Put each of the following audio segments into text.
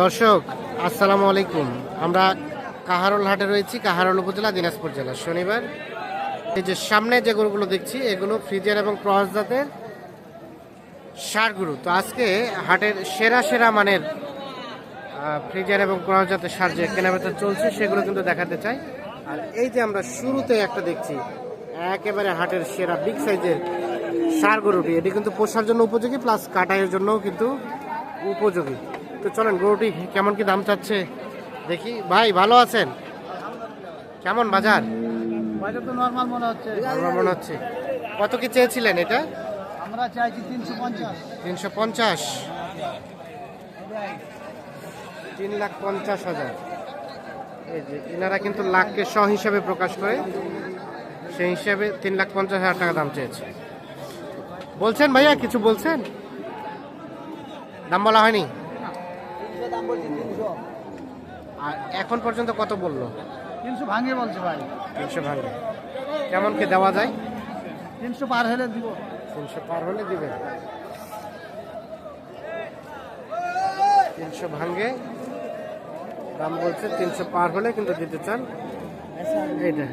দর্শক, আসসালামু আলাইকুম। আমরা কাহারোল হাটে রয়েছি, কাহারোল উপজেলা, দিনাজপুর জেলা। শনিবার, এই যে সামনে যে গরুগুলো দেখছি, এগুলো ফ্রিজের এবং ক্রস জাতের সার গরু। তো আজকে হাটের সেরা সেরা মানের ফ্রিজের এবং ক্রস জাতের সার যে কেনাবেচা চলছে, সেগুলো কিন্তু দেখাতে চাই। আর এই যে আমরা শুরুতে একটা দেখছি, একেবারে হাটের সেরা বিগ সাইজের সার গরুটি। এটি কিন্তু পোষার জন্য উপযোগী, প্লাস কাটাইয়ের জন্যও কিন্তু উপযোগী। তো চলেন গরুটি কেমন কি দাম চাচ্ছে? দেখি। ভাই ভালো আছেন? কেমন বাজার? বাজার তো নর্মাল মনে হচ্ছে। মনে হচ্ছে। কত কি চেয়েছিলেন এটা? আমরা চাইছি তিনশো পঞ্চাশ। তিনশো পঞ্চাশ। তিন লাখ পঞ্চাশ হাজার। এই যে এনারা কিন্তু লাখকে শ হিসাবে প্রকাশ করে। সেই হিসাবে তিন লাখ পঞ্চাশ হাজার টাকা দাম চেয়েছে। বলছেন ভাইয়া কিছু বলছেন? দাম বলা হয়নি? দাম বলছি তিনশো। আর এখন পর্যন্ত কত বলল? তিনশো ভাঙে বলছে ভাই। তিনশো ভাঙে। কেমন কি দেওয়া যায়? তিনশো পার হলে দিব। তিনশো পার হলে দিবে। তিনশো ভাঙ্গে দাম বলছে তিনশো পার হলে কিন্তু দিতে চান। এইটা।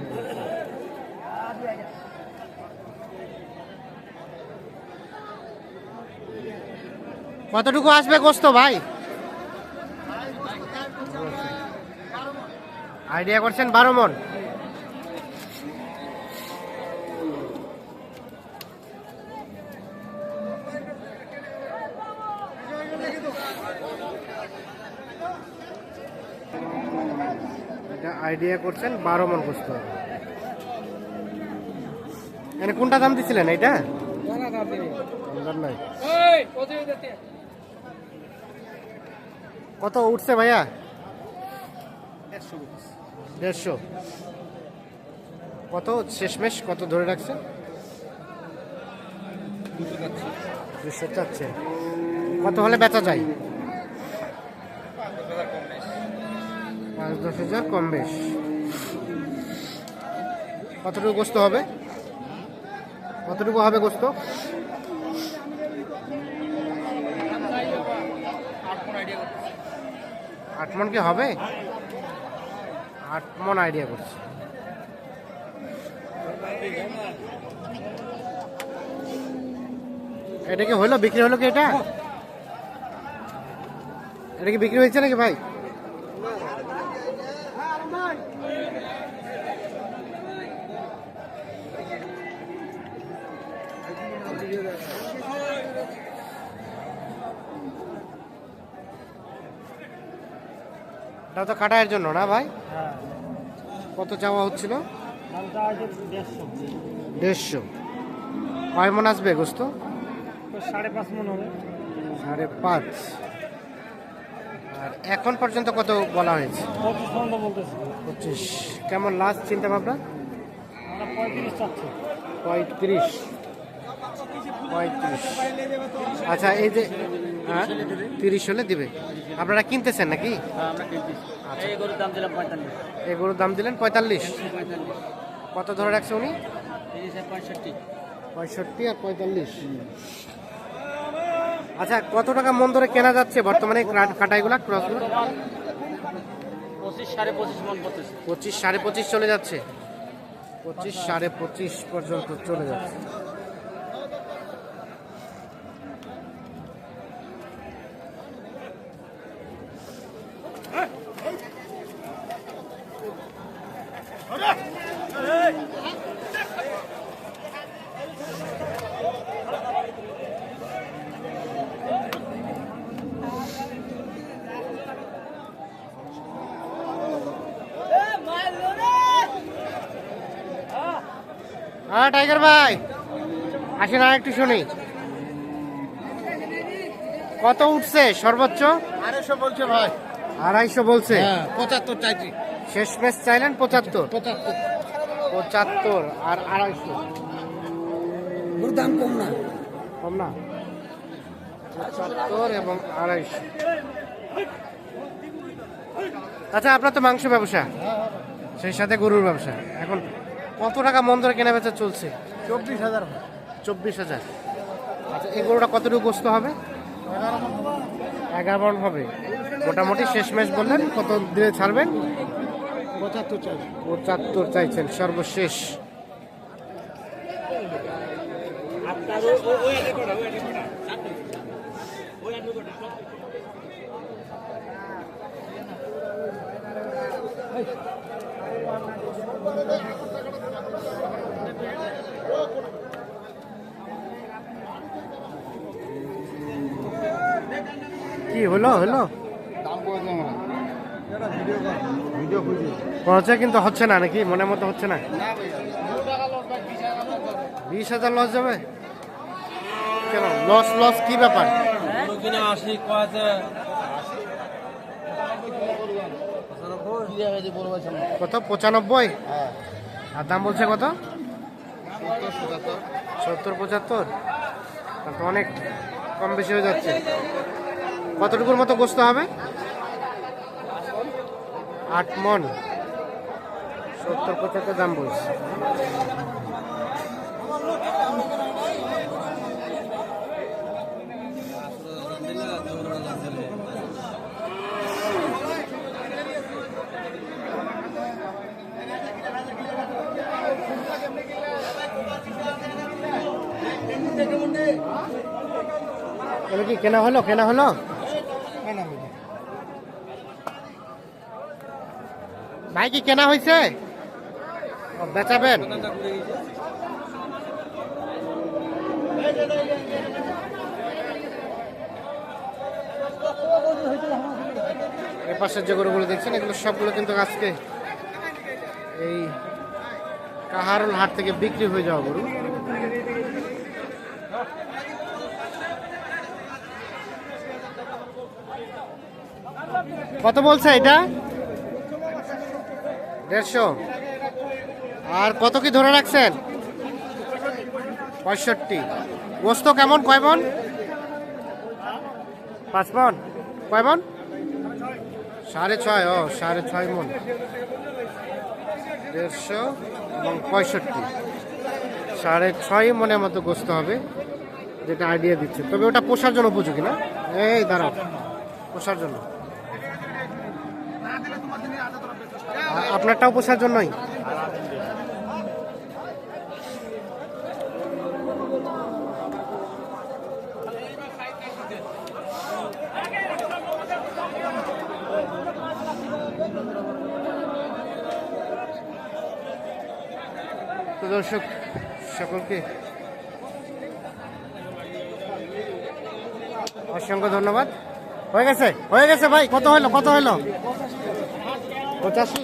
কতটুকু আসবে গোস্ত ভাই? আইডিয়া করছেন বারো মন। এটা আইডিয়া করছেন বারো মন গোস্ত হবে কোনটা দাম দিছিলেন দাম কত উঠছে ভাইয়া? দেড়শো কত? শেষমেশ কত ধরে রাখছে দুশো চাচ্ছে কত হলে বেচা যায়? পাঁচ দশ হাজার কম বেশ। কতটুকু গোস্ত হবে? কতটুকু হবে গোস্ত? আট মন কি হবে? আট মন আইডিয়া করছি। এটা কি হলো? বিক্রি হলো কি এটা? এটা কি বিক্রি হয়েছে নাকি ভাই? এটা তো কাটায়ের জন্য না ভাই? হ্যাঁ। কত চাওয়া হচ্ছিল? দেড়শো। কয় মন আসবে গোস্ত? সাড়ে পাঁচ মন হবে। সাড়ে পাঁচ। আর এখন পর্যন্ত কত বলা হয়েছে? পঁচিশ কেমন লাস্ট চিন্তা ভাবনা পঁয়ত্রিশ। পঁয়ত্রিশ। আচ্ছা এই যে তিরিশ হলে দিবে। আপনারা কিনতেছেন নাকি? এই গরুর দাম এই গরুর দাম দিলেন পঁয়তাল্লিশ। কত ধরে রাখছে উনি? পঁয়ষট্টি। আর পঁয়তাল্লিশ। আচ্ছা কত টাকা মন ধরে কেনা যাচ্ছে বর্তমানে কাটাইগুলা ক্রসগুলো? পঁচিশ সাড়ে পঁচিশ চলে যাচ্ছে। পঁচিশ সাড়ে পঁচিশ পর্যন্ত চলে যাচ্ছে। হ্যাঁ টাইগার ভাই আসেন আর একটু শুনি। কত উঠছে সর্বোচ্চ? আড়াইশো বলছে ভাই। আড়াইশো বলছে। হ্যাঁ পঁচাত্তর চাইছি। শেষ ম্যাচ চাইলেন পঁচাত্তর। পঁচাত্তর। আর আড়াইশো। দাম কম না। কম না? পঁচাত্তর এবং আড়াইশো। আচ্ছা আপনার তো মাংস ব্যবসা। সেই সাথে গরুর ব্যবসা। এখন কত টাকা মন ধরে কেনা বেচা চলছে? চব্বিশ হাজার চব্বিশ হাজার। আচ্ছা এই গরুটা কতটুকু গোস্ত হবে? এগারো হবে। এগারো মন হবে। মোটামুটি শেষ ম্যাচ বললেন। কত দিনে ছাড়বেন? পঁচাত্তর চাইছেন। সর্বশেষ। কি হলো হলো? দাম পৌঁছে কিন্তু হচ্ছে না নাকি? মনের মতো হচ্ছে না? বিশ হাজার লস যাবে? কেন? লস লস কি ব্যাপার? কত? পঁচানব্বই? আর দাম বলছে কত? সত্তর পঁচাত্তর। অনেক কম বেশি হয়ে যাচ্ছে। কতটুকুর মতো গোস্ত হবে? আট মন। সত্তর পঁচাত্তর দাম বলছে। কি কেনা হলো? কেনা হলো? না না ভাই কি কেনা হয়েছে বেচাবেন। এ পাশের যে গরুগুলো দেখছেন, এগুলো সবগুলো কিন্তু আজকে এই কাহারুল হাট থেকে বিক্রি হয়ে যাওয়া গরু। কত বলছে এটা? দেড়শো। আর কত কি ধরে রাখছেন? পঁয়ষট্টি। গোস্ত কেমন? কয় মন? পাঁচ মন। কয় সাড়ে ছয় ও সাড়ে ছয় মন। দেড়শো এবং পঁয়ষট্টি। সাড়ে ছয় মনের মতো গোস্ত হবে যেটা আইডিয়া দিচ্ছে। তবে ওটা পোষার জন্য উপযোগী না? এই দাঁড়াও পোষার জন্য আর আপনারটাও পোষার জন্যই? দর্শক, সকলকে অসংখ্য ধন্যবাদ। হয়ে গেছে? হয়ে গেছে ভাই? কত হইল কত হইল পঁচাশি।